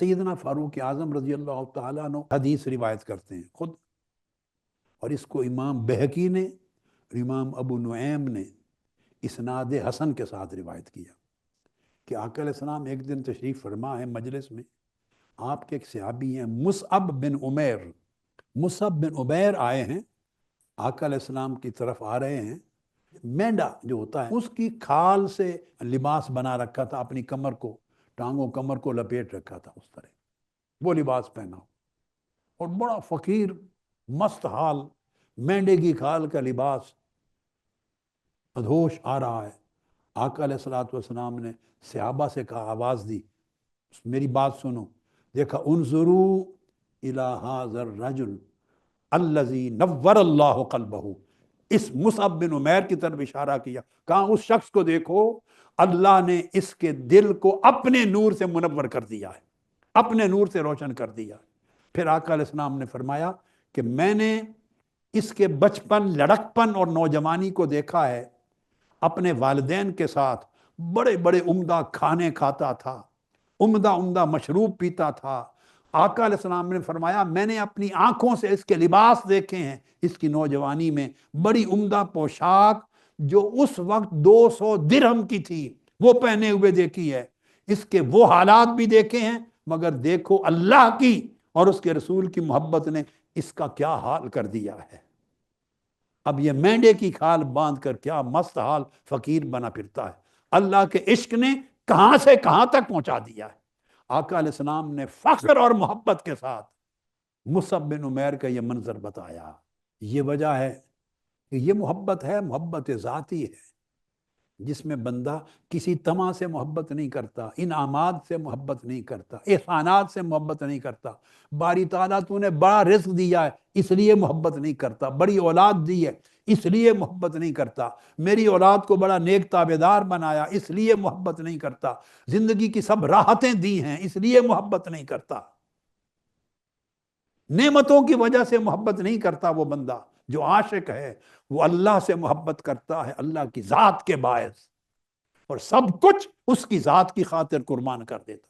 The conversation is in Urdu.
سیدنا فاروق اعظم رضی اللہ تعالیٰ عنہ حدیث روایت کرتے ہیں، خود۔ اور اس کو امام بہکی نے، اور امام ابو نعیم نے اسناد حسن کے ساتھ روایت کیا کہ آقا علیہ السلام ایک دن تشریف فرما ہے مجلس میں، آپ کے ایک صحابی ہیں مصعب بن عمیر۔ مصعب بن عبیر آئے ہیں، آقا علیہ السلام کی طرف آ رہے ہیں۔ مینڈا جو ہوتا ہے، اس کی کھال سے لباس بنا رکھا تھا اپنی کمر کو۔ ٹانگوں کمر کو لپیٹ رکھا تھا اس طرح۔ وہ لباس پہنا ہو اور بڑا فقیر، مست حال، مینڈے کی کھال کا لباس۔ ادھوش آ رہا ہے۔ آقا علیہ السلاۃ والسلام نے صحابہ سے کہا، آواز دی، میری بات سنو۔ دیکھا، انظرو الى حاضر رجل الذي نور اللہ قلبہ۔ اس مصعب بن عمیر کی طرف اشارہ کیا۔ کہاں اس شخص کو دیکھو؟ اللہ نے اس کے دل کو اپنے نور سے منور کر دیا ہے، اپنے نور سے روشن کر دیا پھر آقا علیہ السلام نے فرمایا کہ میں نے اس کے بچپن، لڑکپن اور نوجوانی کو دیکھا ہے۔ اپنے والدین کے ساتھ بڑے بڑے عمدہ کھانے کھاتا تھا، عمدہ عمدہ مشروب پیتا تھا۔ آقا علیہ السلام نے فرمایا میں نے اپنی آنکھوں سے اس کے لباس دیکھے ہیں۔ اس کی نوجوانی میں بڑی عمدہ پوشاک جو اس وقت دو سو درہم کی تھی، وہ پہنے ہوئے دیکھی ہے۔ اس کے وہ حالات بھی دیکھے ہیں، مگر دیکھو اللہ کی اور اس کے رسول کی محبت نے اس کا کیا حال کر دیا ہے۔ اب یہ مینڈے کی کھال باندھ کر کیا مست حال فقیر بنا پھرتا ہے۔ اللہ کے عشق نے کہاں سے کہاں تک پہنچا دیا ہے۔ آقا علیہ السلام نے فخر اور محبت کے ساتھ مصب بن عمیر کا یہ منظر بتایا۔ یہ وجہ ہے کہ یہ محبت ہے، محبت ذاتی ہے۔ جس میں بندہ کسی تما سے محبت نہیں کرتا، انعامات سے محبت نہیں کرتا، احسانات سے محبت نہیں کرتا۔ باری تعالیٰ تو نے بڑا رزق دیا ہے، اس لیے محبت نہیں کرتا۔ بڑی اولاد دی ہے، اس لیے محبت نہیں کرتا۔ میری اولاد کو بڑا نیک تابے دار بنایا، اس لیے محبت نہیں کرتا۔ زندگی کی سب راحتیں دی ہیں، اس لیے محبت نہیں کرتا۔ نعمتوں کی وجہ سے محبت نہیں کرتا وہ بندہ۔ جو عاشق ہے، وہ اللہ سے محبت کرتا ہے، اللہ کی ذات کے باعث اور سب کچھ اس کی ذات کی خاطر قربان کر دیتا